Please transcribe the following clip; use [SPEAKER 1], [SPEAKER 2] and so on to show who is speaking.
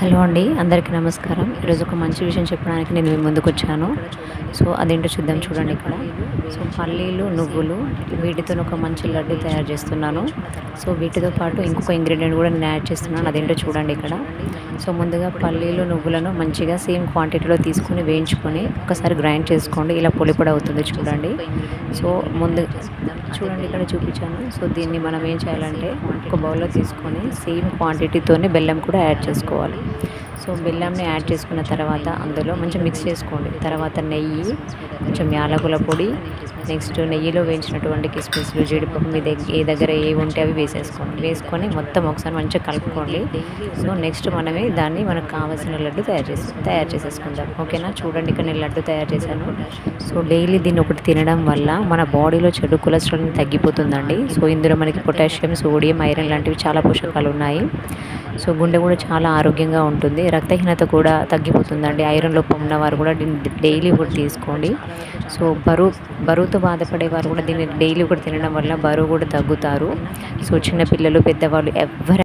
[SPEAKER 1] Hello అండి అందరికీ నమస్కారం. ఈరోజు ఒక మంచి విషయం చెప్పడానికి నేను మీ ముందుకు వచ్చాను. సో అదేంటో చూద్దాం చూడండి ఇక్కడ. సో పల్లీలు నువ్వులు వీటితో ఒక మంచి లడ్డు తయారు చేస్తున్నాను. సో వీటితో పాటు ఇంకొక ఇంగ్రీడియంట్ కూడా నేను యాడ్ చేస్తున్నాను. అదేంటో చూడండి ఇక్కడ. సో ముందుగా పల్లీలు నువ్వులను మంచిగా సేమ్ క్వాంటిటీలో తీసుకొని వేయించుకొని ఒకసారి గ్రైండ్ చేసుకోండి. ఇలా పొడి అవుతుంది చూడండి. సో ముందు చూడండి ఇక్కడ చూపించాను. సో దీన్ని మనం ఏం చేయాలంటే ఒక బౌల్లో తీసుకొని సేమ్ క్వాంటిటీతోనే బెల్లం కూడా యాడ్ చేసుకోవాలి. సో బెల్లంని యాడ్ చేసుకున్న తర్వాత అందులో మంచిగా మిక్స్ చేసుకోండి. తర్వాత నెయ్యి కొంచెం యాలకుల పొడి నెక్స్ట్ నెయ్యిలో వేయించినటువంటి కిస్మిస్లు జీడిపప్పు మీ దగ్గర ఏ దగ్గర ఏ ఉంటే అవి వేసేసుకోండి. వేసుకొని మొత్తం ఒకసారి మంచిగా కలుపుకోండి. సో నెక్స్ట్ మనమే దాన్ని మనకు కావాల్సిన లడ్డు తయారు చేసి తయారు చేసేసుకుందాం. ఓకేనా? చూడండి ఇక్కడ నేను లడ్డు తయారు చేశాను. సో డైలీ దీన్ని ఒకటి తినడం వల్ల మన బాడీలో చెడు కొలెస్ట్రాల్ తగ్గిపోతుందండి. సో ఇందులో మనకి పొటాషియం సోడియం ఐరన్ లాంటివి చాలా పోషకాలు ఉన్నాయి. సో గుండె కూడా చాలా ఆరోగ్యంగా ఉంటుంది. రక్తహీనత కూడా తగ్గిపోతుందండి. ఐరన్ లోపం ఉన్నవారు కూడా దీన్ని డైలీ కూడా తీసుకోండి. సో బరువు బరువుతో బాధపడే వారు కూడా దీన్ని డైలీ కూడా తినడం వల్ల బరువు కూడా తగ్గుతారు. సో చిన్నపిల్లలు పెద్దవాళ్ళు ఎవరు